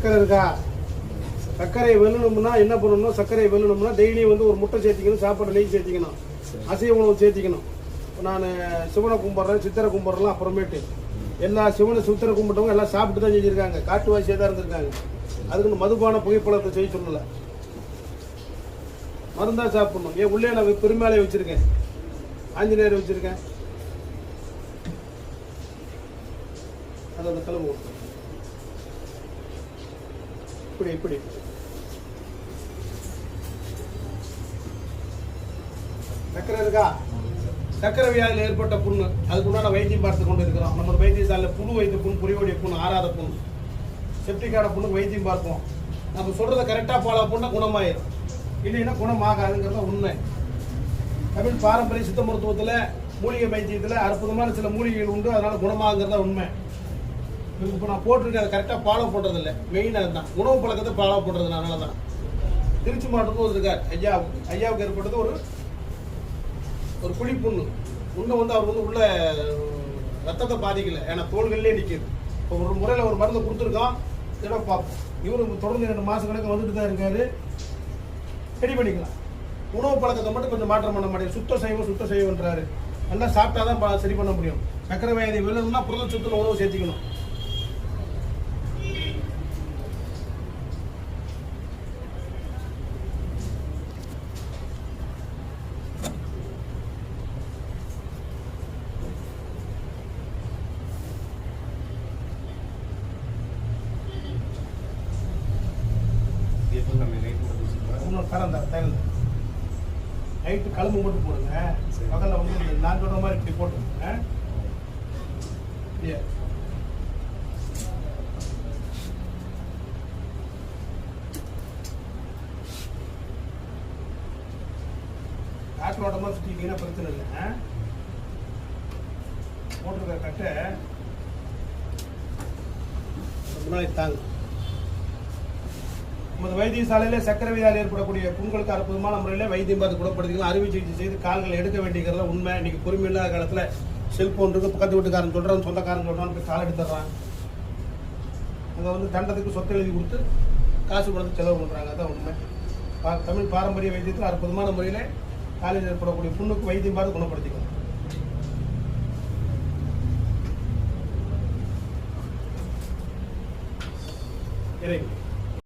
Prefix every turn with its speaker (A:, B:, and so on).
A: சர்க்கரை இருக்கா? சர்க்கரை வெல்லணும்னா என்ன பண்ணணும்னா சர்க்கரை வெல்லணும்னா டெய்லி வந்து ஒரு முட்டை சேர்த்திக்கணும் சாப்பாடு நெய் சேர்த்திக்கணும் அசைவ உணவு சேர்த்திக்கணும். நான் சிவனை கும்பிட்றேன் சித்திரை கும்பிட்றலாம் அப்புறமேட்டு. எல்லா சிவனை சித்திரை கும்பிட்டவங்க எல்லாம் சாப்பிட்டு தான் செஞ்சுருக்காங்க காட்டுவாசியாக தான் இருந்திருக்காங்க. அதுக்குன்னு மதுபான புகைப்பழத்தை செய்ய சொல்லலை. மருந்தாக சாப்பிடணும். ஏன் உள்ளே நான் பெருமாளையை வச்சுருக்கேன். ஆஞ்சநேயர் வச்சுருக்கேன். அது அந்த கிளம்பு இப்படி இப்படி. சக்கரை இருக்கா? சக்கரை வியாதியில் ஏற்பட்ட புண்ணு. அதுக்குண்டான வைத்தியம் பார்த்து கொண்டு இருக்கிறோம் நம்ம வைத்தியசாலையில் புழு வைத்திய புண் புரியோடைய புண் ஆறாத புண். செப்டிக்கான புண்ணுக்கு வைத்தியம் பார்ப்போம். நம்ம சொல்றதை கரெக்டாக ஃபாலோ பண்ணால் குணமாயிடும் இல்லைன்னா குணமாகாதுங்கிறத உண்மை. தமிழ் பாரம்பரிய சித்த மருத்துவத்தில் மூலிகை வைத்தியத்தில் அற்புதமான சில மூலிகைகள் உண்டு. அதனால குணமாகிறதா உண்மை. இப்போ நான் போட்டிருக்கேன் அதை கரெக்டாக ஃபாலோ பண்ணுறதில்ல மெயினாக அதுதான். உணவு பழக்கத்தை ஃபாலோ பண்ணுறது அதனால தான் திருச்சி மாவட்டத்தில் ஒரு இருக்கார் ஐயா ஐயாவுக்கு ஏற்பட்டது ஒரு ஒரு குழி புண்ணு வந்து அவர் வந்து உள்ள ரத்தத்தை பாதிக்கல. ஏன்னா தோள்கள்லேயே நிற்கிது இப்போ ஒரு முறையில் ஒரு மருந்து கொடுத்துருக்கோம் இதோட பார்ப்போம். இவரு தொடர்ந்து ரெண்டு மாதம் கணக்கு வந்துட்டு தான் இருக்காரு. ரெடி பண்ணிக்கலாம். உணவு பழக்கத்தை மட்டும் கொஞ்சம் மாற்றம் பண்ண மாட்டேங்குது சுத்த செய்வோம் சுத்த செய்வோன்றாரு நல்லா சாப்பிட்டா தான் சரி பண்ண முடியும். சக்கரை வியாதி விழுணும்னா புரத சுத்துல உணவு சேர்த்திக்கணும்
B: எப்போ நம்ம நைட் மட்டும் வச்சுக்கலாம்
A: இன்னும் தரம் நைட்டு கழும்பு மட்டும் போடுங்க. பகலில் வந்து இந்த நான் சொல்ற மாதிரி இப்படி போட்டுருங்க இல்லையா காற்று ஓட்டமாக சுற்றிட்டீங்கன்னா பிரச்சனை இல்லை. ஆ? போட்டிருக்கிற கட்டை. முன்னாடி தாங்க நமது வைத்தியசாலையில சக்கரை வியாதி ஏற்படக்கூடிய புண்களுக்கு அற்புதமான முறையில் வைத்தியம் பார்த்து குணப்படுத்திக்கலாம் அறுவை சிகிச்சை செய்து கால்கள் எடுக்க வேண்டியதுல உண்மை. இன்னைக்கு பொறுமை இல்லாத காலத்தில் செல்போன் இருக்கு பக்கத்து வீட்டுக்காரன் சொல்கிறான் சொந்தக்காரன் சொல்கிறான் போய் கால் எடுத்துடுறான். அதை வந்து தண்டத்துக்கு சொத்து எழுதி கொடுத்து காசு கொடுத்து செலவு பண்ணுறாங்க அதான் உண்மை. பா- தமிழ் பாரம்பரிய வைத்தியத்தில் அற்புதமான முறையில் காலையில் ஏற்படக்கூடிய புண்ணுக்கு வைத்தியம் பார்த்து குணப்படுத்திக்கலாம் இறைவன்